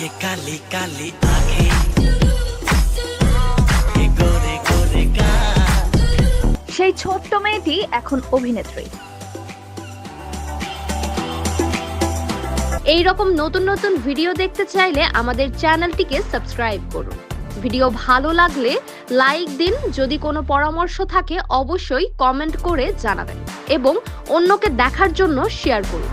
ये काली काली आंखें ये गोरे गोरे गाल সেই ছোট্ট মেয়েটি এখন অভিনেত্রী এই রকম নতুন নতুন ভিডিও দেখতে চাইলে আমাদের চ্যানেলটিকে সাবস্ক্রাইব করুন ভিডিও ভালো লাগলে লাইক দিন যদি কোনো পরামর্শ থাকে অবশ্যই কমেন্ট করে জানাবেন এবং অন্যকে দেখার জন্য শেয়ার করুন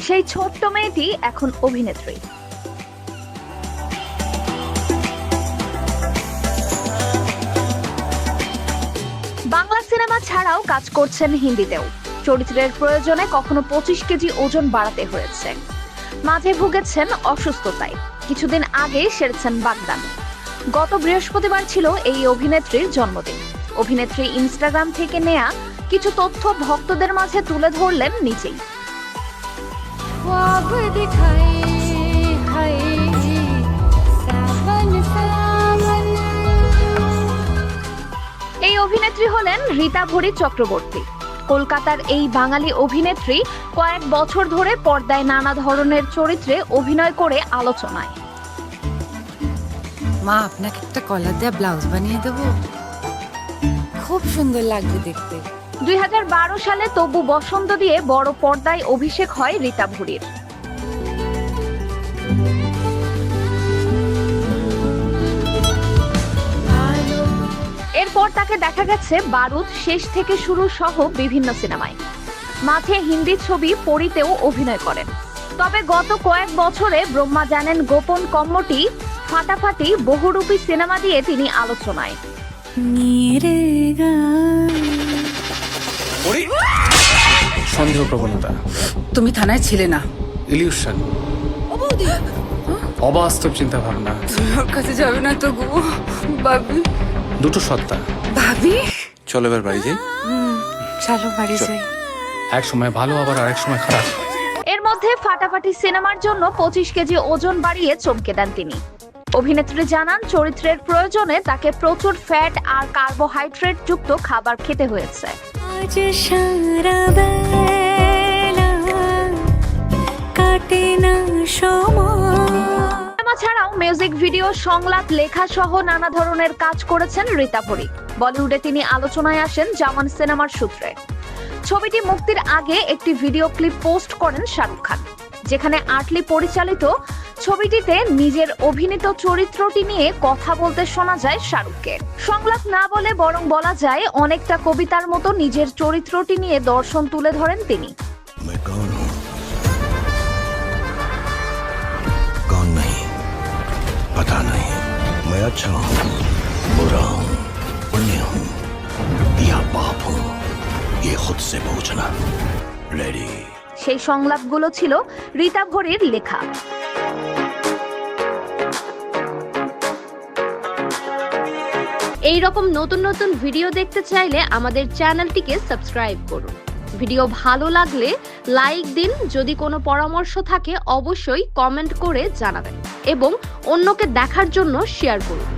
সেই ছোট্ট মেয়েটি এখন অভিনেত্রী। বাংলা সিনেমা ছাড়াও কাজ করছেন হিন্দিতেও। চরিত্রের প্রয়োজনে কখনো পঁচিশ কেজি ওজন বাড়াতে হয়েছে। মাঝে ভুগেছেন অসুস্থতায়। কিছুদিন আগে সেরেছেন বাগদান। গত বৃহস্পতিবার ছিল এই অভিনেত্রীর জন্মদিন। অভিনেত্রী ইনস্টাগ্রাম থেকে নেয়া কিছু তথ্য ভক্তদের মাঝে তুলে ধরলেন নিজেই। এই অভিনেত্রী হলেন রীতা ভরি চক্রবর্তী। কলকাতার এই বাঙালি অভিনেত্রী কয়েক বছর ধরে পর্দায় নানা ধরনের চরিত্রে অভিনয় করে আলোচনায়। মা আপনাকে একটা কলার দেওয়া ব্লাউজ বানিয়ে দেবো? খুব সুন্দর লাগবে দেখতে। দুই হাজার বারো সালে তবু বসন্ত দিয়ে বড় পর্দায় অভিষেক হয় রীতা ভরির। এরপর তাকে দেখা গেছে বারুদ শেষ থেকে শুরু সহ বিভিন্ন সিনেমায়। মাঝে হিন্দি ছবি পরিতেও অভিনয় করেন। তবে গত কয়েক বছরে ব্রহ্মা জানেন গোপন কম্মটি ফাটাফাটি বহুরূপী সিনেমা দিয়ে তিনি আলোচনায়। সন্দেহ প্রবণতা তুমি থানায় ছিলে না। ইলিউশন। অবাস্তব চিন্তা ভাবনা ওর কাছে যাবে না তো গো বাবি দুটো সত্তা। ভাবি? চলো এবার বাড়ি যাই। চলো বাড়ি যাই। এক সময় ভালো আবার আরেক সময় খারাপ। এর মধ্যে ফাটাফাটি সিনেমার জন্য পঁচিশ কেজি ওজন বাড়িয়ে চমকে দেন তিনি। অভিনেত্রী জানান চরিত্রের প্রয়োজনে তাকে প্রচুর ফ্যাট আর কার্বোহাইড্রেট যুক্ত খাবার খেতে হয়েছে। ছাড়াও মিউজিক ভিডিও সংলাপ লেখা সহ নানা ধরনের কাজ করেছেন রীতা ভরি। বলিউডে তিনি আলোচনায় আসেন জামান সিনেমার সূত্রে। ছবিটি মুক্তির আগে একটি ভিডিও ক্লিপ পোস্ট করেন শাহরুখ খান যেখানে আটলি পরিচালিত ছবিটিতে নিজের অভিনীত চরিত্রটি নিয়ে কথা বলতে শোনা যায় শাহরুখকে সংলাপ না বলে বরং বলা যায় অনেকটা কবিতার মতো নিজের চরিত্রটি নিয়ে দর্শন তুলে ধরেন তিনি मैं कौन हूँ कौन नहीं पता नहीं मैं अच्छा हूँ बुरा हूँ पुण्य हूँ या पाप हूँ ये खुद से पूछना रेडी সেই সংলাপগুলো ছিল রীতা ভরির লেখা এই রকম নতুন নতুন ভিডিও দেখতে চাইলে আমাদের চ্যানেলটিকে সাবস্ক্রাইব করুন। ভিডিও ভালো লাগলে লাইক দিন, যদি কোনো পরামর্শ থাকে অবশ্যই কমেন্ট করে জানাবেন এবং অন্যকে দেখার জন্য শেয়ার করুন।